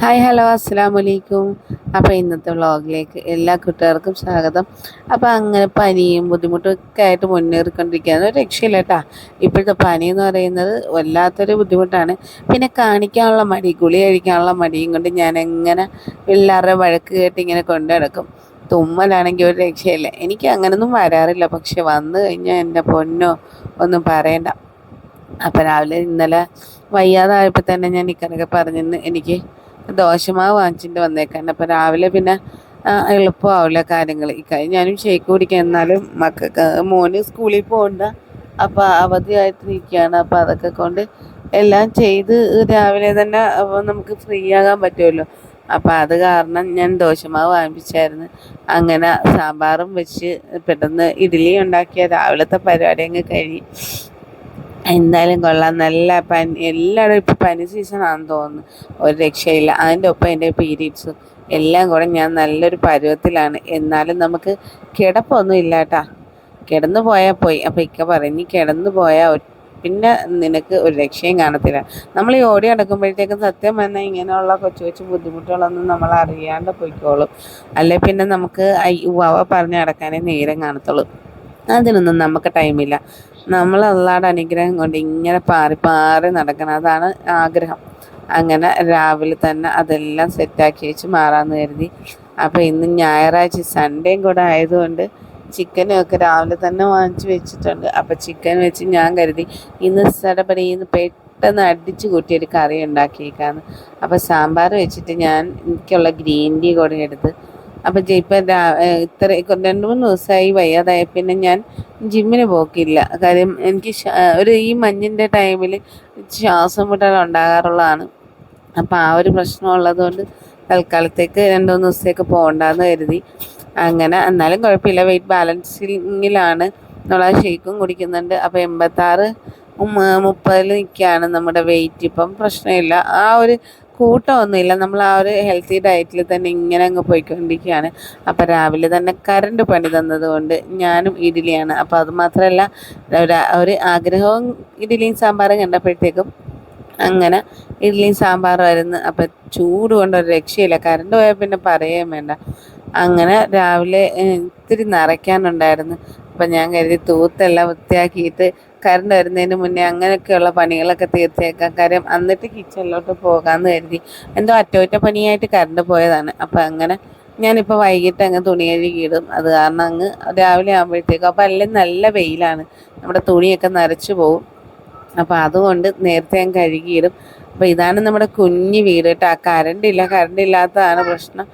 Hi hello അസ്സാം വലൈക്കും അപ്പോൾ ഇന്നത്തെ വ്ളോഗിലേക്ക് എല്ലാ കുട്ടികൾക്കും സ്വാഗതം. അപ്പോൾ അങ്ങനെ പനിയും ബുദ്ധിമുട്ടും ഒക്കെ ആയിട്ട് മുന്നേറിക്കൊണ്ടിരിക്കുകയാണ്. ഒരു രക്ഷയില്ല കേട്ടോ. ഇപ്പോഴത്തെ പനി എന്ന് പറയുന്നത് വല്ലാത്തൊരു ബുദ്ധിമുട്ടാണ്. പിന്നെ കാണിക്കാനുള്ള മടി ഗുളി കഴിക്കാനുള്ള മടിയും കൊണ്ട് ഞാൻ എങ്ങനെ പിള്ളേരുടെ വഴക്ക് കേട്ട് ഇങ്ങനെ കൊണ്ടു നടക്കും. തുമ്മലാണെങ്കിൽ ഒരു രക്ഷയില്ല. എനിക്ക് അങ്ങനൊന്നും വരാറില്ല. പക്ഷെ വന്നു കഴിഞ്ഞാൽ എന്റെ പൊന്നോ ഒന്നും പറയണ്ട. അപ്പോൾ രാവിലെ ഇന്നലെ വയ്യാതായപ്പോൾ തന്നെ ഞാൻ ഇക്കണക്കെ പറഞ്ഞിന്ന് എനിക്ക് ദോശമാവ് വാങ്ങിച്ചിട്ട് വന്നേക്കാൻ അപ്പോൾ രാവിലെ പിന്നെ എളുപ്പമാവില്ല കാര്യങ്ങൾ. ഇക്കാര്യം ഞാനും ഷേക്ക് കുടിക്കാം എന്നാലും മക്കൾക്ക് മോന് സ്കൂളിൽ പോകണ്ട. അപ്പോൾ അവധിയായിട്ട് നിൽക്കുകയാണ്. അപ്പോൾ അതൊക്കെ കൊണ്ട് എല്ലാം ചെയ്ത് രാവിലെ തന്നെ നമുക്ക് ഫ്രീ ആകാൻ പറ്റുമല്ലോ. അപ്പോൾ അത് കാരണം ഞാൻ ദോശമാവ് വാങ്ങിപ്പിച്ചായിരുന്നു. അങ്ങനെ സാമ്പാറും വെച്ച് പെട്ടെന്ന് ഇഡ്ഡലി ഉണ്ടാക്കിയ രാവിലത്തെ പരിപാടി അങ്ങ് കഴിയും എന്തായാലും കൊള്ളാം. നല്ല പനി എല്ലാവരും ഇപ്പോൾ പനി സീസണാണെന്ന് തോന്നുന്നു. ഒരു രക്ഷയില്ല. അതിന്റെ ഒപ്പം എന്റെ പീരീഡ്സും എല്ലാം കൂടെ ഞാൻ നല്ലൊരു പരുവത്തിലാണ്. എന്നാലും നമുക്ക് കിടപ്പൊന്നും ഇല്ല കേട്ടാ കിടന്നു പോയാൽ പോയി. അപ്പോൾ ഇക്ക നീ കിടന്നു പോയാൽ പിന്നെ നിനക്ക് ഒരു രക്ഷയും കാണത്തില്ല. നമ്മൾ ഈ ഓടി നടക്കുമ്പോഴത്തേക്കും സത്യം പറഞ്ഞാൽ ഇങ്ങനെയുള്ള കൊച്ചു കൊച്ചു ബുദ്ധിമുട്ടുകളൊന്നും നമ്മൾ അറിയാണ്ട് പോയിക്കോളും. അല്ലെ പിന്നെ നമുക്ക് ഉവ്വ പറഞ്ഞ് നടക്കാനേ നേരം കാണത്തുള്ളൂ. അതിനൊന്നും നമുക്ക് ടൈമില്ല നമ്മൾ അള്ളാടെ അനുഗ്രഹം കൊണ്ട് ഇങ്ങനെ പാറി പാറി നടക്കണം. അതാണ് ആഗ്രഹം. അങ്ങനെ രാവിലെ തന്നെ അതെല്ലാം സെറ്റാക്കി വെച്ച് മാറാമെന്ന് കരുതി. അപ്പോൾ ഇന്ന് ഞായറാഴ്ച സൺഡേയും കൂടെ ആയതുകൊണ്ട് ചിക്കനും ഒക്കെ രാവിലെ തന്നെ വാങ്ങിച്ച് വെച്ചിട്ടുണ്ട്. അപ്പോൾ ചിക്കൻ വെച്ച് ഞാൻ കരുതി ഇന്ന് സടപടിയിൽ പെട്ടെന്ന് അടിച്ചു ഒരു കറി ഉണ്ടാക്കിയേക്കാന്ന്. അപ്പോൾ സാമ്പാർ വെച്ചിട്ട് ഞാൻ എനിക്കുള്ള ഗ്രീൻ ടീ കൂടെ എടുത്ത് അപ്പം ഇപ്പം ഇത്ര രണ്ട് മൂന്ന് ദിവസമായി വയ്യാതായ പിന്നെ ഞാൻ ജിമ്മിന് പോക്കില്ല. കാര്യം എനിക്ക് ഒരു ഈ മഞ്ഞിന്റെ ടൈമിൽ ശ്വാസം മുട്ടൽ ഉണ്ടാകാറുള്ളതാണ്. അപ്പം ആ ഒരു പ്രശ്നം ഉള്ളതുകൊണ്ട് തൽക്കാലത്തേക്ക് രണ്ട് മൂന്ന് ദിവസത്തേക്ക് പോകണ്ടെന്ന് കരുതി. അങ്ങനെ എന്നാലും കുഴപ്പമില്ല. വെയിറ്റ് ബാലൻസിങ്ങിലാണ്. നമ്മൾ ഷേക്കും കുടിക്കുന്നുണ്ട്. അപ്പോൾ എൺപത്താറ് മുപ്പതിൽ നിൽക്കുകയാണ് നമ്മുടെ വെയിറ്റ് ഇപ്പം പ്രശ്നമില്ല. ആ ഒരു കൂട്ടമൊന്നുമില്ല. നമ്മൾ ആ ഒരു ഹെൽത്തി ഡയറ്റിൽ തന്നെ ഇങ്ങനെ അങ്ങ് പോയിക്കൊണ്ടിരിക്കുകയാണ്. അപ്പോൾ രാവിലെ തന്നെ കറണ്ട് പണി തന്നതുകൊണ്ട് ഞാനും ഇഡ്ഡലിയാണ്. അപ്പോൾ അത് മാത്രമല്ല ഒരു ആഗ്രഹവും ഇഡ്ഡലിയും സാമ്പാറും കണ്ടപ്പോഴത്തേക്കും അങ്ങനെ ഇഡ്ഡലിയും സാമ്പാറും ആയിരുന്നു. അപ്പം ചൂട് കൊണ്ട് ഒരു രക്ഷയില്ല. കറണ്ട് പോയാൽ പിന്നെ പറയുകയും വേണ്ട. അങ്ങനെ രാവിലെ ഇത്തിരി നിറയ്ക്കാനുണ്ടായിരുന്നു. അപ്പം ഞാൻ കരുതി തൂത്തെല്ലാം വൃത്തിയാക്കിയിട്ട് കറണ്ട് വരുന്നതിന് മുന്നേ അങ്ങനെയൊക്കെയുള്ള പണികളൊക്കെ തീർച്ചയാക്കാം കാര്യം എന്നിട്ട് കിച്ചണിലോട്ട് പോകാമെന്ന് കരുതി. എന്തോ അറ്റോറ്റ പണിയായിട്ട് കറണ്ട് പോയതാണ്. അപ്പം അങ്ങനെ ഞാനിപ്പോൾ വൈകിട്ട് അങ്ങ് തുണി കഴുകിയിടും അത് കാരണം അങ്ങ് രാവിലെ ആകുമ്പോഴത്തേക്കും അപ്പോൾ അല്ലെങ്കിൽ നല്ല വെയിലാണ്. നമ്മുടെ തുണിയൊക്കെ നരച്ചു പോകും അപ്പോൾ അതുകൊണ്ട് നേരത്തെ ഞാൻ കഴുകിയിടും. അപ്പോൾ ഇതാണ് നമ്മുടെ കുഞ്ഞ് വീട് കേട്ടോ. കറണ്ട് ഇല്ല കറണ്ട് ഇല്ലാത്തതാണ് പ്രശ്നം.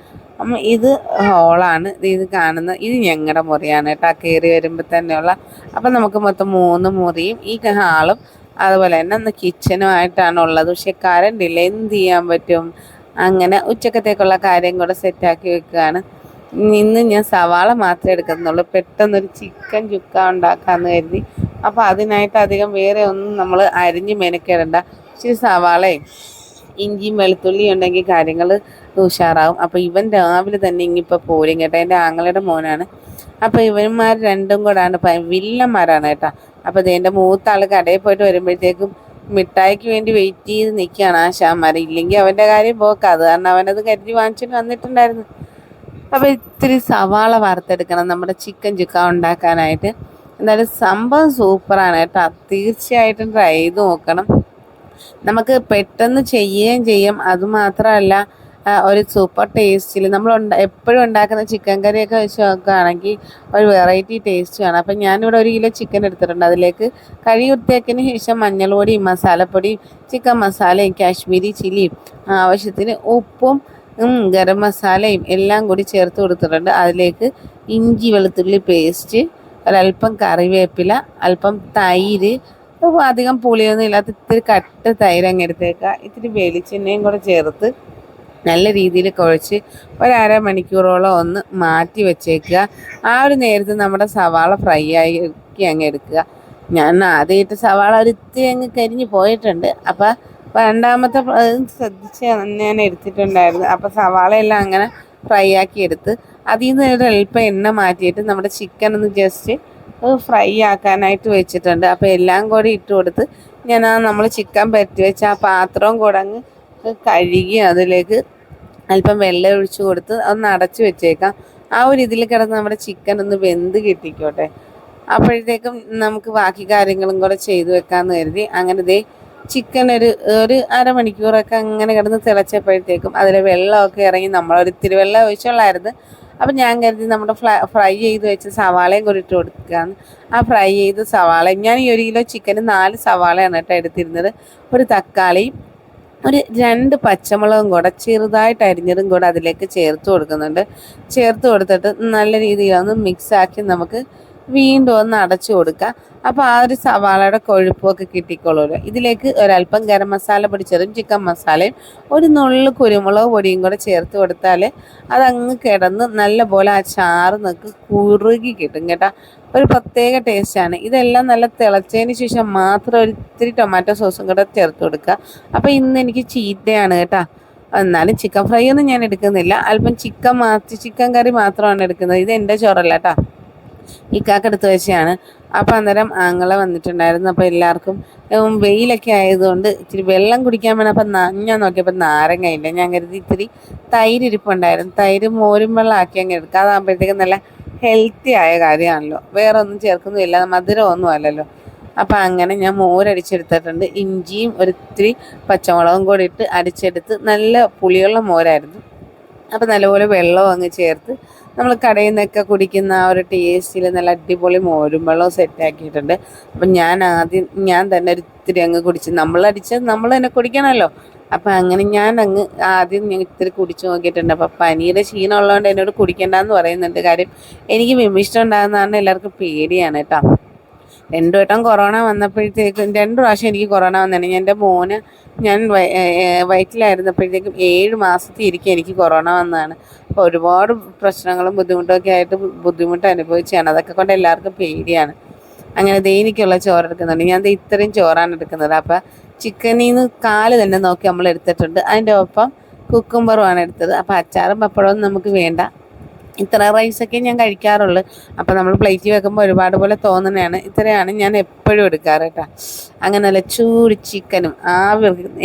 ഇത് ഹോളാണ്. ഇത് കാണുന്ന ഇത് ഞങ്ങളുടെ മുറിയാണ് കേട്ടോ. കയറി വരുമ്പോൾ തന്നെയുള്ള. അപ്പം നമുക്ക് മൊത്തം മൂന്ന് മുറിയും ഈ ഹാളും അതുപോലെ തന്നെ ഒന്ന് കിച്ചനും ആയിട്ടാണ് ഉള്ളത്. പക്ഷെ കറണ്ട് ഇല്ല. എന്ത് ചെയ്യാൻ പറ്റും? അങ്ങനെ ഉച്ചക്കത്തേക്കുള്ള കാര്യം കൂടെ സെറ്റാക്കി വെക്കുകയാണ്. ഇന്ന് ഞാൻ സവാള മാത്രമേ എടുക്കുന്നുള്ളൂ. പെട്ടെന്നൊരു ചിക്കൻ ചുക്ക ഉണ്ടാക്കാമെന്ന് കരുതി. അപ്പോൾ അതിനായിട്ട് അധികം വേറെ ഒന്നും നമ്മൾ അരിഞ്ഞ് മെനക്കിടണ്ട. ഇച്ചിരി സവാളയും ഇഞ്ചിയും വെളുത്തുള്ളി ഉണ്ടെങ്കിൽ കാര്യങ്ങൾ ഉഷാറാവും. അപ്പോൾ ഇവൻ രാവിലെ തന്നെ ഇങ്ങിപ്പോൾ പോരും കേട്ടോ. എന്റെ ആങ്ങളുടെ മോനാണ്. അപ്പോൾ ഇവന്മാർ രണ്ടും കൂടാണ് വില്ലന്മാരാണ് കേട്ടോ. അപ്പോൾ ഇതെന്റെ മൂത്ത ആൾ കടയിൽ പോയിട്ട് വരുമ്പോഴത്തേക്കും മിഠായിക്ക് വേണ്ടി വെയിറ്റ് ചെയ്ത് നിൽക്കുകയാണ് ആ ഷാമാർ ഇല്ലെങ്കിൽ അവന്റെ കാര്യം പോക്കാം. അത് കാരണം അവനത് കരുതി വാങ്ങിച്ചിട്ട് വന്നിട്ടുണ്ടായിരുന്നു. അപ്പോൾ ഇത്തിരി സവാള വറുത്തെടുക്കണം. നമ്മുടെ ചിക്കൻ ചുക്ക ഉണ്ടാക്കാനായിട്ട്. എന്നാലും സംഭവം സൂപ്പറാണ് കേട്ടോ. തീർച്ചയായിട്ടും ട്രൈ ചെയ്ത് നോക്കണം. നമുക്ക് പെട്ടെന്ന് ചെയ്യുകയും ചെയ്യും. അതുമാത്രമല്ല ഒരു സൂപ്പർ ടേസ്റ്റിൽ നമ്മൾ എപ്പോഴും ഉണ്ടാക്കുന്ന ചിക്കൻ കറിയൊക്കെ വെച്ച് നോക്കുകയാണെങ്കിൽ ഒരു വെറൈറ്റി ടേസ്റ്റ് വേണം അപ്പം ഞാനിവിടെ ഒരു കിലോ ചിക്കൻ എടുത്തിട്ടുണ്ട്. അതിലേക്ക് കഴി വൃത്തിയാക്കിയതിന് ശേഷം മഞ്ഞൾപൊടിയും മസാലപ്പൊടിയും ചിക്കൻ മസാലയും കാശ്മീരി ചില്ലിയും ആവശ്യത്തിന് ഉപ്പും ഗരം മസാലയും എല്ലാം കൂടി ചേർത്ത് കൊടുത്തിട്ടുണ്ട്. അതിലേക്ക് ഇഞ്ചി വെളുത്തുള്ളി പേസ്റ്റ് ഒരല്പം കറിവേപ്പില അല്പം തൈര് അധികം പുളിയൊന്നും ഇല്ലാത്ത ഇത്തിരി കട്ട് തൈര് അങ്ങ് എടുത്തേക്കുക. ഇത്തിരി വെളിച്ചെണ്ണയും കൂടെ ചേർത്ത് നല്ല രീതിയിൽ കുഴച്ച് ഒരര മണിക്കൂറോളം ഒന്ന് മാറ്റി വെച്ചേക്കുക. ആ ഒരു നേരത്ത് നമ്മുടെ സവാള ഫ്രൈ ആക്കി അങ്ങ് എടുക്കുക. ഞാൻ ആദ്യമായിട്ട് സവാള ഒരു ഇത്തിരി അങ്ങ് കരിഞ്ഞ് പോയിട്ടുണ്ട്. അപ്പം രണ്ടാമത്തെ ശ്രദ്ധിച്ച് ഞാൻ എടുത്തിട്ടുണ്ടായിരുന്നു. അപ്പം സവാളയെല്ലാം അങ്ങനെ ഫ്രൈ ആക്കി എടുത്ത് അതിൽ നിന്ന് ഒരു അല്പം എണ്ണ മാറ്റിയിട്ട് നമ്മുടെ ചിക്കൻ ഒന്ന് ജസ്റ്റ് ഫ്രൈ ആക്കാനായിട്ട് വെച്ചിട്ടുണ്ട്. അപ്പോൾ എല്ലാം കൂടി ഇട്ട് കൊടുത്ത് ഞാൻ ആ നമ്മൾ ചിക്കൻ പറ്റി വെച്ച ആ പാത്രവും കൂടെ അങ്ങ് കഴുകി അതിലേക്ക് അല്പം വെള്ളം ഒഴിച്ചു കൊടുത്ത് അതൊന്ന് അടച്ചു വെച്ചേക്കാം. ആ ഒരു ഇതിൽ കിടന്ന് നമ്മുടെ ചിക്കൻ ഒന്ന് വെന്ത് കിട്ടിക്കോട്ടെ. അപ്പോഴത്തേക്കും നമുക്ക് ബാക്കി കാര്യങ്ങളും കൂടെ ചെയ്തു വെക്കാമെന്ന് കരുതി. അങ്ങനെ ദേ ചിക്കൻ ഒരു ഒരു അരമണിക്കൂറൊക്കെ അങ്ങനെ കിടന്ന് തിളച്ചപ്പോഴത്തേക്കും അതിലെ വെള്ളമൊക്കെ ഇറങ്ങി നമ്മളൊരു ഇത്തിരി വെള്ളം ഒഴിച്ചുള്ളായിരുന്നു. അപ്പം ഞാൻ കരുതി നമ്മുടെ ഫ്രൈ ചെയ്ത് വെച്ച സവാളയും കൂടി ഇട്ട് കൊടുക്കുകയാണ് ആ ഫ്രൈ ചെയ്ത സവാള ഞാൻ ഈ ഒരു കിലോ ചിക്കന് നാല് സവാളയാണ് കേട്ടോ എടുത്തിരുന്നത്. ഒരു തക്കാളിയും ഒരു രണ്ട് പച്ചമുളകും കൂടെ ചെറുതായിട്ട് അരിഞ്ഞതും കൂടെ അതിലേക്ക് ചേർത്ത് കൊടുക്കുന്നുണ്ട്. ചേർത്ത് കൊടുത്തിട്ട് നല്ല രീതിയിൽ ഒന്ന് മിക്സാക്കി നമുക്ക് വീണ്ടും ഒന്ന് അടച്ചു കൊടുക്കുക. അപ്പോൾ ആ ഒരു സവാളയുടെ കൊഴുപ്പൊക്കെ കിട്ടിക്കൊള്ളൂല്ലോ ഇതിലേക്ക് ഒരല്പം ഗരം മസാല പൊടിച്ചതും ചിക്കൻ മസാലയും ഒരു നുള്ളു കുരുമുളക് പൊടിയും കൂടെ ചേർത്ത് കൊടുത്താൽ അതങ്ങ് കിടന്ന് നല്ല പോലെ ആ ചാറ് നമുക്ക് കുറുകി കിട്ടും കേട്ടോ. ഒരു പ്രത്യേക ടേസ്റ്റാണ്. ഇതെല്ലാം നല്ല തിളച്ചതിന് ശേഷം മാത്രം ഒരു ഇത്തിരി ടൊമാറ്റോ സോസും കൂടെ ചേർത്ത് കൊടുക്കുക. അപ്പോൾ ഇന്ന് എനിക്ക് ചീത്തയാണ് കേട്ടോ. എന്നാലും ചിക്കൻ ഫ്രൈ ഒന്നും ഞാൻ എടുക്കുന്നില്ല. അല്പം ചിക്കൻ മാറ്റി ചിക്കൻ കറി മാത്രമാണ് എടുക്കുന്നത്. ഇത് എന്റെ ചോറല്ല കേട്ടോ. ഇക്കാക്കെടുത്ത് വെച്ചാണ് അപ്പം അന്നേരം ആങ്ങളെ വന്നിട്ടുണ്ടായിരുന്നു. അപ്പോൾ എല്ലാവർക്കും വെയിലൊക്കെ ആയതുകൊണ്ട് ഇച്ചിരി വെള്ളം കുടിക്കാൻ വേണം. അപ്പം ഞാൻ നോക്കിയപ്പോൾ നാരങ്ങ ഇല്ല. ഞാൻ കരുതി ഇത്തിരി തൈര് ഇരിപ്പുണ്ടായിരുന്നു. തൈര് മോരും വെള്ളം ആക്കി അങ്ങ് എടുക്കുക അതാകുമ്പോഴത്തേക്കും നല്ല ഹെൽത്തി ആയ കാര്യമാണല്ലോ. വേറെ ഒന്നും ചേർക്കുന്നില്ല മധുരമൊന്നും അല്ലല്ലോ. അപ്പം അങ്ങനെ ഞാൻ മോരടിച്ചെടുത്തിട്ടുണ്ട്. ഇഞ്ചിയും ഒരിത്തിരി പച്ചമുളകും കൂടി ഇട്ട് അടിച്ചെടുത്ത് നല്ല പുളിയുള്ള മോരായിരുന്നു. അപ്പം നല്ലപോലെ വെള്ളവും അങ്ങ് ചേർത്ത് നമ്മൾ കടയിൽ നിന്നൊക്കെ കുടിക്കുന്ന ആ ഒരു ടേസ്റ്റിൽ നല്ല അടിപൊളി മോരും വെള്ളവും സെറ്റാക്കിയിട്ടുണ്ട് അപ്പം ഞാൻ ആദ്യം ഞാൻ തന്നെ ഒരു ഇത്തിരി അങ്ങ് കുടിച്ച് നമ്മളടിച്ച് നമ്മൾ തന്നെ കുടിക്കണമല്ലോ അപ്പം അങ്ങനെ ഞാൻ അങ്ങ് ആദ്യം ഞാൻ ഇത്തിരി കുടിച്ചു നോക്കിയിട്ടുണ്ട്. അപ്പം പനിയുടെ ക്ഷീണം ഉള്ളതുകൊണ്ട് എന്നോട് കുടിക്കേണ്ടെന്ന് പറയുന്നുണ്ട്. കാര്യം എനിക്ക് വിമിഷ്ടം ഉണ്ടാകുന്നതാണ് എല്ലാവർക്കും പേടിയാണ് കേട്ടോ. രണ്ടു വട്ടം കൊറോണ വന്നപ്പോഴത്തേക്കും രണ്ട് പ്രാവശ്യം എനിക്ക് കൊറോണ വന്നിട്ടുണ്ട് എന്റെ മോന് ഞാൻ വയറ്റിലായിരുന്നപ്പോഴത്തേക്കും ഏഴ് മാസത്തിൽ ഇരിക്കും എനിക്ക് കൊറോണ വന്നതാണ്. അപ്പോൾ ഒരുപാട് പ്രശ്നങ്ങളും ബുദ്ധിമുട്ടൊക്കെ ആയിട്ട് ബുദ്ധിമുട്ട് അനുഭവിച്ചാണ് അതൊക്കെ കൊണ്ട് എല്ലാവർക്കും പേടിയാണ്. അങ്ങനെ ദൈനിക്കുള്ള ചോറ് എടുക്കുന്നുണ്ട്. ഞാൻ ഇത്രയും ചോറാണ് എടുക്കുന്നത്. അപ്പം ചിക്കനിൽ നിന്ന് കാൽ തന്നെ നോക്കി നമ്മൾ എടുത്തിട്ടുണ്ട്. അതിന്റെ ഒപ്പം കുക്കുംബറുമാണ് എടുത്തത്. അപ്പോൾ അച്ചാറും പപ്പടവും നമുക്ക് വേണ്ട. ഇത്ര റൈസൊക്കെ ഞാൻ കഴിക്കാറുള്ളു. അപ്പോൾ നമ്മൾ പ്ലേറ്റ് വെക്കുമ്പോൾ ഒരുപാട് പോലെ തോന്നുന്നതാണ് ഇത്രയാണ് ഞാൻ എപ്പോഴും എടുക്കാറ് കേട്ടോ. അങ്ങനെയല്ല ചൂട് ചിക്കനും ആ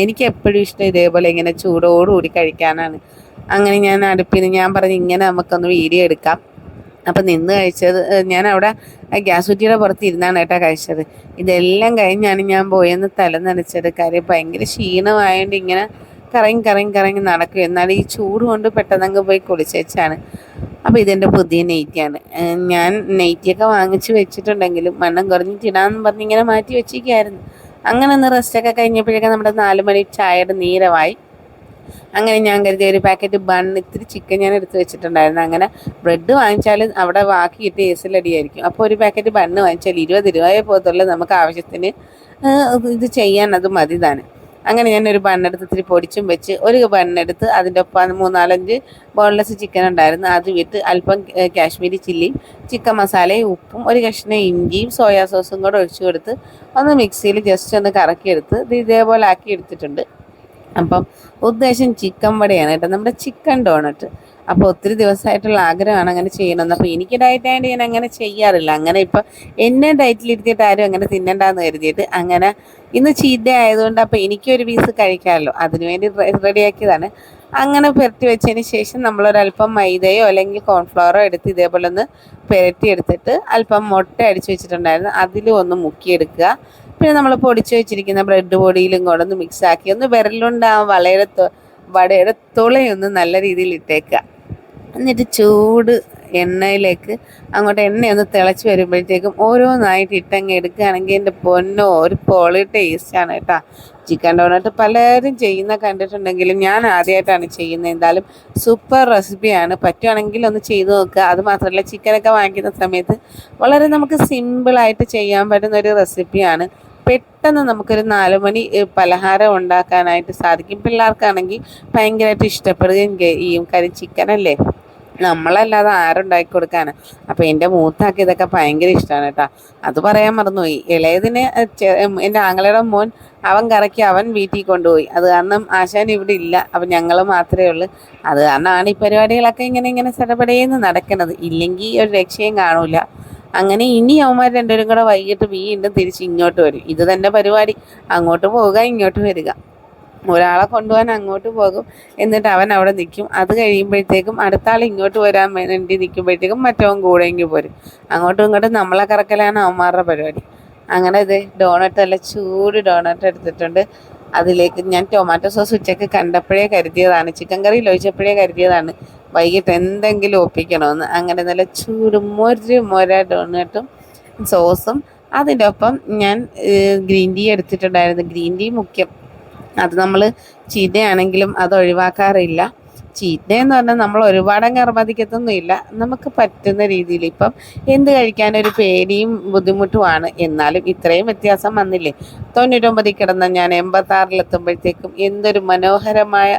എനിക്ക് എപ്പോഴും ഇഷ്ടം ഇതേപോലെ ഇങ്ങനെ ചൂടോടുകൂടി കഴിക്കാനാണ്. അങ്ങനെ ഞാൻ അടുപ്പിന് ഞാൻ പറഞ്ഞു ഇങ്ങനെ നമുക്കൊന്ന് വീഡിയോ എടുക്കാം. അപ്പം നിന്ന് കഴിച്ചത് ഞാൻ അവിടെ ഗ്യാസ് കുറ്റിയുടെ പുറത്ത് ഇരുന്നാണ് കേട്ടോ കഴിച്ചത്. ഇതെല്ലാം കഴിഞ്ഞാണ് ഞാൻ പോയെന്ന് തല നനച്ചത്. കാര്യം ഭയങ്കര ക്ഷീണമായതുകൊണ്ട് ഇങ്ങനെ കറങ്ങി കറങ്ങി കറങ്ങി നടക്കും. എന്നാൽ ഈ ചൂട് കൊണ്ട് പെട്ടെന്നങ്ങ് പോയി കുളിച്ചാണ് അപ്പോൾ ഇതെന്റെ പുതിയ നെയ്റ്റിയാണ് ഞാൻ നെയ്റ്റിയൊക്കെ വാങ്ങിച്ച് വെച്ചിട്ടുണ്ടെങ്കിലും മണ്ണം കുറഞ്ഞിട്ടിടാന്ന് പറഞ്ഞ് ഇങ്ങനെ മാറ്റി വെച്ചിരിക്കുകയായിരുന്നു. അങ്ങനെ ഒന്ന് റെസ്റ്റൊക്കെ കഴിഞ്ഞപ്പോഴേക്കും നമ്മുടെ നാല് മണി ചായയുടെ നീരമായി അങ്ങനെ ഞാൻ കരുതിയ ഒരു പാക്കറ്റ് ബൺ ഇത്തിരി ചിക്കൻ ഞാൻ എടുത്ത് വെച്ചിട്ടുണ്ടായിരുന്നു. അങ്ങനെ ബ്രെഡ് വാങ്ങിച്ചാൽ അവിടെ ബാക്കി കിട്ടി എസിലടിയായിരിക്കും അപ്പോൾ ഒരു പാക്കറ്റ് ബണ്ണ് വാങ്ങിച്ചാൽ ഇരുപത് രൂപയെ പോകത്തുള്ളൂ. നമുക്ക് ആവശ്യത്തിന് ഇത് ചെയ്യാൻ അത് മതി തന്നെ അങ്ങനെ ഞാൻ ഒരു ബണ്ണെടുത്ത് ഇത്തിരി പൊടിച്ചും വെച്ച് ഒരു ബണ്ണെടുത്ത് അതിന്റെ ഒപ്പം മൂന്നാലഞ്ച് ബോൺലെസ് ചിക്കൻ ഉണ്ടായിരുന്നു. അത് വിട്ട് അല്പം കാശ്മീരി ചില്ലിയും ചിക്കൻ മസാലയും ഉപ്പും ഒരു കഷ്ണം ഇഞ്ചിയും സോയാ സോസും കൂടെ ഒഴിച്ചു കൊടുത്ത് ഒന്ന് മിക്സിയിൽ ജസ്റ്റ് ഒന്ന് കറക്കിയെടുത്ത് ഇത് ഇതേപോലെ ആക്കി എടുത്തിട്ടുണ്ട് അപ്പം ഉദ്ദേശം ചിക്കൻ വടയാണ് കേട്ടോ. നമ്മുടെ ചിക്കൻ ഡോണട്ട് അപ്പോൾ ഒത്തിരി ദിവസമായിട്ടുള്ള ആഗ്രഹമാണ് അങ്ങനെ ചെയ്യണമെന്ന്. അപ്പോൾ എനിക്ക് ഡയറ്റ് ആയതുകൊണ്ട് ഞാൻ അങ്ങനെ ചെയ്യാറില്ല. അങ്ങനെ ഇപ്പോൾ എന്നെ ഡയറ്റിലിരുത്തിയിട്ട് ആരും അങ്ങനെ തിന്നണ്ടെന്ന് കരുതിയിട്ട് അങ്ങനെ ഇന്ന് ചീത്ത ആയതുകൊണ്ട് അപ്പോൾ എനിക്കൊരു പീസ് കഴിക്കാമല്ലോ. അതിനുവേണ്ടി റെഡിയാക്കിയതാണ് അങ്ങനെ പുരട്ടി വെച്ചതിന് ശേഷം നമ്മളൊരല്പം മൈദയോ അല്ലെങ്കിൽ കോൺഫ്ലവറോ എടുത്ത് ഇതേപോലെ ഒന്ന് പുരട്ടി എടുത്തിട്ട് അല്പം മുട്ട അടിച്ചു വെച്ചിട്ടുണ്ടായിരുന്നു. അതിലും ഒന്ന് മുക്കിയെടുക്കുക. പിന്നെ നമ്മൾ പൊടിച്ചു വെച്ചിരിക്കുന്ന ബ്രെഡ് പൊടിയിലും കൂടെ ഒന്ന് മിക്സ് ആക്കി ഒന്ന് വിരലുകൊണ്ട് ആ വളയുടെ വടയുടെ തുളയൊന്ന് നല്ല രീതിയിൽ ഇട്ടേക്കുക. എന്നിട്ട് ചൂട് എണ്ണയിലേക്ക് അങ്ങോട്ട് എണ്ണയൊന്ന് തിളച്ച് വരുമ്പോഴത്തേക്കും ഓരോന്നായിട്ട് ഇട്ടങ്ങ് എടുക്കുകയാണെങ്കിൽ എന്റെ പൊന്നോ ഒരു പൊളി ടേസ്റ്റാണ് കേട്ടോ. ചിക്കൻ ഡോണട്ട് പലരും ചെയ്യുന്ന കണ്ടിട്ടുണ്ടെങ്കിലും ഞാൻ ആദ്യമായിട്ടാണ് ചെയ്യുന്നത്. എന്തായാലും സൂപ്പർ റെസിപ്പിയാണ് പറ്റുവാണെങ്കിൽ ഒന്ന് ചെയ്തു നോക്കുക. അത് മാത്രമല്ല ചിക്കനൊക്കെ വാങ്ങിക്കുന്ന സമയത്ത് വളരെ നമുക്ക് സിമ്പിളായിട്ട് ചെയ്യാൻ പറ്റുന്ന ഒരു റെസിപ്പിയാണ് പെട്ടെന്ന് നമുക്കൊരു നാല് മണി പലഹാരം ഉണ്ടാക്കാനായിട്ട് സാധിക്കും. പിള്ളേർക്കാണെങ്കിൽ ഭയങ്കരമായിട്ട് ഇഷ്ടപ്പെടുകയും ചെയ്യും. കരി ചിക്കൻ അല്ലേ? നമ്മളല്ലാതെ ആരുണ്ടാക്കി കൊടുക്കാനാണ് അപ്പോൾ എന്റെ മൂത്താക്കി ഇതൊക്കെ ഭയങ്കര ഇഷ്ടമാണ് കേട്ടോ. അത് പറയാൻ മറന്നുപോയി. ഇളയതിന് എന്റെ ആങ്ങളയുടെ മോൻ അവൻ കറക്കി അവൻ വീട്ടിൽ കൊണ്ടുപോയി. അത് കാരണം ആശാൻ ഇവിടെ ഇല്ല. അപ്പം ഞങ്ങൾ മാത്രമേ ഉള്ളൂ. അത് കാരണമാണ് ഈ പരിപാടികളൊക്കെ ഇങ്ങനെ ഇങ്ങനെ സെടപടയെന്ന് നടക്കുന്നത് ഇല്ലെങ്കിൽ ഒരു രക്ഷയും കാണൂല. അങ്ങനെ ഇനി അവന്മാർ രണ്ടുപേരും കൂടെ വൈകിട്ട് വീണ്ടും തിരിച്ച് ഇങ്ങോട്ട് വരും. ഇത് തന്നെ പരിപാടി. അങ്ങോട്ട് പോവുക ഇങ്ങോട്ട് വരിക. ഒരാളെ കൊണ്ടുപോകാൻ അങ്ങോട്ട് പോകും. എന്നിട്ട് അവൻ അവിടെ നിൽക്കും. അത് കഴിയുമ്പോഴത്തേക്കും അടുത്ത ആൾ ഇങ്ങോട്ട് വരാൻ വേണ്ടി നിൽക്കുമ്പോഴത്തേക്കും മറ്റവൻ കൂടെ ഇങ്ങ് പോരും. അങ്ങോട്ടും ഇങ്ങോട്ടും നമ്മളെ കറക്കലാണ് അവന്മാരുടെ പരിപാടി. അങ്ങനെ ഇത് ഡോണട്ട് അല്ല ചൂട് ഡോണട്ട് എടുത്തിട്ടുണ്ട്. അതിലേക്ക് ഞാൻ ടൊമാറ്റോ സോസ് ഉച്ചയ്ക്ക് കണ്ടപ്പോഴേ കരുതിയതാണ്. ചിക്കൻ കറി ഒഴിച്ചപ്പോഴേ കരുതിയതാണ്. വൈകിട്ട് എന്തെങ്കിലും ഒപ്പിക്കണമെന്ന് അങ്ങനെ നല്ല ചൂട് മൊരു മൊര ഡോണട്ടും സോസും. അതിന്റെ ഒപ്പം ഞാൻ ഗ്രീൻ ടീ എടുത്തിട്ടുണ്ടായിരുന്നു. ഗ്രീൻ ടീ മുഖ്യം. അത് നമ്മൾ ചീത്തയാണെങ്കിലും അത് ഒഴിവാക്കാറില്ല. ചീത്ത എന്ന് പറഞ്ഞാൽ നമ്മൾ ഒരുപാടങ്ങ് ഇല്ല നമുക്ക് പറ്റുന്ന രീതിയിൽ ഇപ്പം എന്ത് കഴിക്കാനൊരു പേടിയും ബുദ്ധിമുട്ടുമാണ്. എന്നാലും ഇത്രയും വ്യത്യാസം വന്നില്ലേ? തൊണ്ണൂറ്റൊമ്പതിൽ കിടന്ന ഞാൻ എൺപത്താറിലെത്തുമ്പോഴത്തേക്കും എന്തൊരു മനോഹരമായ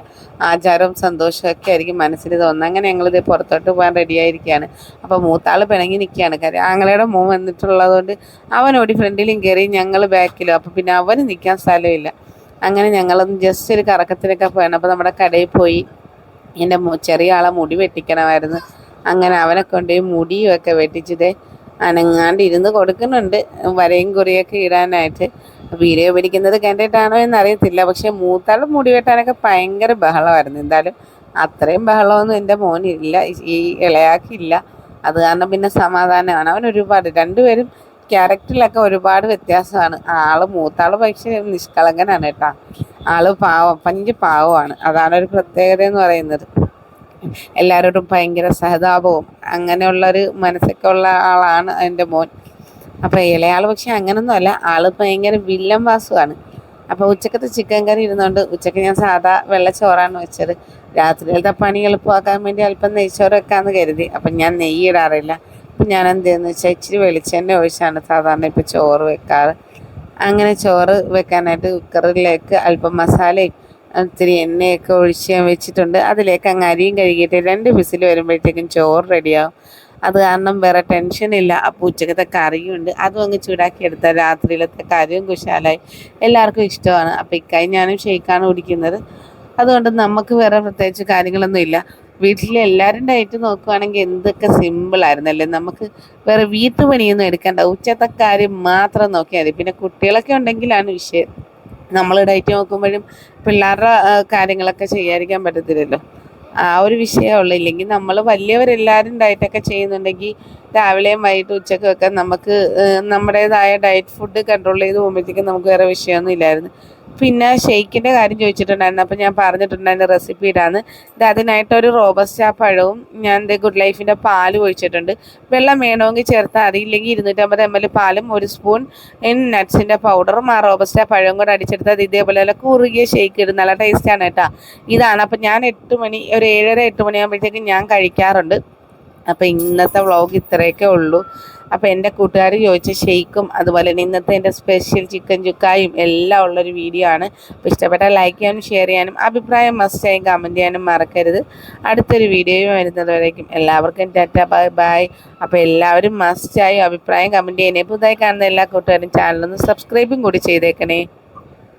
ആചാരവും സന്തോഷമൊക്കെ ആയിരിക്കും മനസ്സിൽ തോന്നുന്നത്. അങ്ങനെ ഞങ്ങളിത് പുറത്തോട്ട് പോകാൻ റെഡിയായിരിക്കുകയാണ് അപ്പോൾ മൂത്താൾ പിണങ്ങി നിൽക്കുകയാണ്. കാര്യം ആങ്ങളയുടെ മൂ വന്നിട്ടുള്ളതുകൊണ്ട് അവനോടി ഫ്രണ്ടിലും കയറി ഞങ്ങൾ ബാക്കിലും അപ്പോൾ പിന്നെ അവന് നിൽക്കാൻ സ്ഥലമില്ല. അങ്ങനെ ഞങ്ങളൊന്ന് ജസ്റ്റ് ഒരു കറക്കത്തിനൊക്കെ പോയാണ്. അപ്പോൾ നമ്മുടെ കടയിൽ പോയി എന്റെ ചെറിയ ആളെ മുടി വെട്ടിക്കണമായിരുന്നു. അങ്ങനെ അവനെ കൊണ്ട് മുടിയും ഒക്കെ വെട്ടിച്ചത് അനങ്ങാണ്ട് ഇരുന്ന് കൊടുക്കുന്നുണ്ട്. വരയും കുറിയൊക്കെ ഇടാനായിട്ട്. വീഡിയോ പിടിക്കുന്നത് കണ്ടിട്ടാണോ എന്നറിയത്തില്ല. പക്ഷെ മൂത്താളും മുടി വെട്ടാനൊക്കെ ഭയങ്കര ബഹളമായിരുന്നു. എന്തായാലും അത്രയും ബഹളമൊന്നും എന്റെ മോനില്ല ഈ ഇളയാക്കില്ല അത് കാരണം പിന്നെ സമാധാനമാണ്. അവൻ ഒരുപാട് രണ്ടുപേരും ക്യാരക്ടറിലൊക്കെ ഒരുപാട് വ്യത്യാസമാണ്. ആൾ മൂത്താൾ പക്ഷേ നിഷ്കളങ്കനാണ് കേട്ടോ. ആൾ പാവം പഞ്ച് പാവമാണ്. അതാണ് ഒരു പ്രത്യേകത എന്ന് പറയുന്നത്. എല്ലാവരോടും ഭയങ്കര സഹതാപവും അങ്ങനെയുള്ളൊരു മനസ്സൊക്കെ ഉള്ള ആളാണ് എന്റെ മോൻ. അപ്പോൾ ഇളയാൾ പക്ഷെ അങ്ങനൊന്നും അല്ല. ആൾ ഭയങ്കര വില്ലൻ വാസുവാണ്. അപ്പോൾ ഉച്ചക്കത്തെ ചിക്കൻ കറി ഇരുന്നുകൊണ്ട് ഉച്ചയ്ക്ക് ഞാൻ സാധാ വെള്ളച്ചോറാണ് വെച്ചത്. രാത്രിയിലത്തെ പണി എളുപ്പമാക്കാൻ വേണ്ടി അല്പം നെയ്ച്ചോറ് വെക്കാമെന്ന് കരുതി. അപ്പം ഞാൻ നെയ്യ് ഇടാറില്ല. ഞാൻ എന്ത് ചെയ്യുന്നു വെച്ചാൽ ഇച്ചിരി വെളിച്ചെണ്ണ ഒഴിച്ചാണ് സാധാരണ ഇപ്പൊ ചോറ് വെക്കാറ്. അങ്ങനെ ചോറ് വെക്കാനായിട്ട് കുക്കറിലേക്ക് അല്പം മസാലയും ഇത്തിരി എണ്ണയൊക്കെ ഒഴിച്ച് വെച്ചിട്ടുണ്ട്. അതിലേക്ക് അങ്ങ് അരിയും കഴുകിയിട്ട് രണ്ട് വിസിൽ വരുമ്പോഴത്തേക്കും ചോറ് റെഡിയാവും. അത് കാരണം വേറെ ടെൻഷനില്ല അപ്പോൾ ഉച്ചക്കത്തെ കറിയുണ്ട്. അതും അങ്ങ് ചൂടാക്കി എടുത്താൽ രാത്രിയിലത്തെ കറിയും കുശാലായി. എല്ലാവർക്കും ഇഷ്ടമാണ്. അപ്പോൾ ഇക്കായി ഞാനും ഷെയ്ക്കാണ് കുടിക്കുന്നത്. അതുകൊണ്ട് നമുക്ക് വേറെ പ്രത്യേകിച്ച് കാര്യങ്ങളൊന്നും ഇല്ല. വീട്ടിലെ എല്ലാവരും ഡയറ്റ് നോക്കുവാണെങ്കിൽ എന്തൊക്കെ സിമ്പിൾ സിമ്പിളായിരുന്നല്ലേ നമുക്ക് വേറെ വീട്ടുപണിയൊന്നും എടുക്കണ്ട. ഉച്ചത്തെ കാര്യം മാത്രം നോക്കിയാൽ മതി. പിന്നെ കുട്ടികളൊക്കെ ഉണ്ടെങ്കിലാണ് വിഷയം. നമ്മൾ ഡയറ്റ് നോക്കുമ്പോഴും പിള്ളേരുടെ കാര്യങ്ങളൊക്കെ ചെയ്യാതിരിക്കാൻ പറ്റത്തില്ലല്ലോ. ആ ഒരു വിഷയമേ ഇല്ലെങ്കിൽ നമ്മൾ വലിയവരെല്ലാവരും ഡയറ്റൊക്കെ ചെയ്യുന്നുണ്ടെങ്കിൽ രാവിലെയും വൈകിട്ട് ഉച്ചയ്ക്കും ഒക്കെ നമുക്ക് നമ്മുടേതായ ഡയറ്റ് ഫുഡ് കൺട്രോൾ ചെയ്ത് പോകുമ്പോഴത്തേക്കും നമുക്ക് വേറെ വിഷയമൊന്നും ഇല്ലായിരുന്നു. പിന്നെ ഷെയ്ക്കിന്റെ കാര്യം ചോദിച്ചിട്ടുണ്ടായിരുന്നു. അപ്പോൾ ഞാൻ പറഞ്ഞിട്ടുണ്ടായിരുന്നു റെസിപ്പി ഇടാന്ന്. ഇത് അതിനായിട്ടൊരു റോബസ്റ്റാ പഴവും ഞാൻ ഇത് ഗുഡ് ലൈഫിന്റെ പാലും ഒഴിച്ചിട്ടുണ്ട്. വെള്ളം വേണമെങ്കിൽ ചേർത്താൽ അറിയില്ലെങ്കിൽ ഇരുന്നൂറ്റമ്പത് എം എൽ പാലും ഒരു സ്പൂൺ നട്ട്സിന്റെ പൗഡറും ആ റോബസ്റ്റ പഴവും കൂടെ അടിച്ചെടുത്താൽ ഇതേപോലെ നല്ല കുറുകിയ ഷെയ്ക്ക് ഇടും നല്ല ടേസ്റ്റാണ് കേട്ടോ. ഇതാണ്. അപ്പോൾ ഞാൻ എട്ട് മണി ഒരു ഏഴര എട്ട് മണിയാകുമ്പോഴത്തേക്കും ഞാൻ കഴിക്കാറുണ്ട്. അപ്പോൾ ഇന്നത്തെ വ്ളോഗ് ഇത്രയൊക്കെ ഉള്ളൂ. അപ്പോൾ എന്റെ കൂട്ടുകാർ ചോദിച്ച ഷെയ്ക്കും അതുപോലെ തന്നെ ഇന്നത്തെ എന്റെ സ്പെഷ്യൽ ചിക്കൻ ചുക്കായും എല്ലാം ഉള്ളൊരു വീഡിയോ ആണ്. അപ്പോൾ ഇഷ്ടപ്പെട്ട ലൈക്ക് ചെയ്യാനും ഷെയർ ചെയ്യാനും അഭിപ്രായം മസ്റ്റായും കമന്റ് ചെയ്യാനും മറക്കരുത്. അടുത്തൊരു വീഡിയോയും വരുന്നതുവരേക്കും എല്ലാവർക്കും ടാറ്റ ബൈ ബൈ അപ്പോൾ എല്ലാവരും മസ്റ്റായും അഭിപ്രായം കമന്റ് ചെയ്യാനേ പുതുതായി കാണുന്ന എല്ലാ കൂട്ടുകാരും ചാനലൊന്ന് സബ്സ്ക്രൈബും കൂടി ചെയ്തേക്കണേ.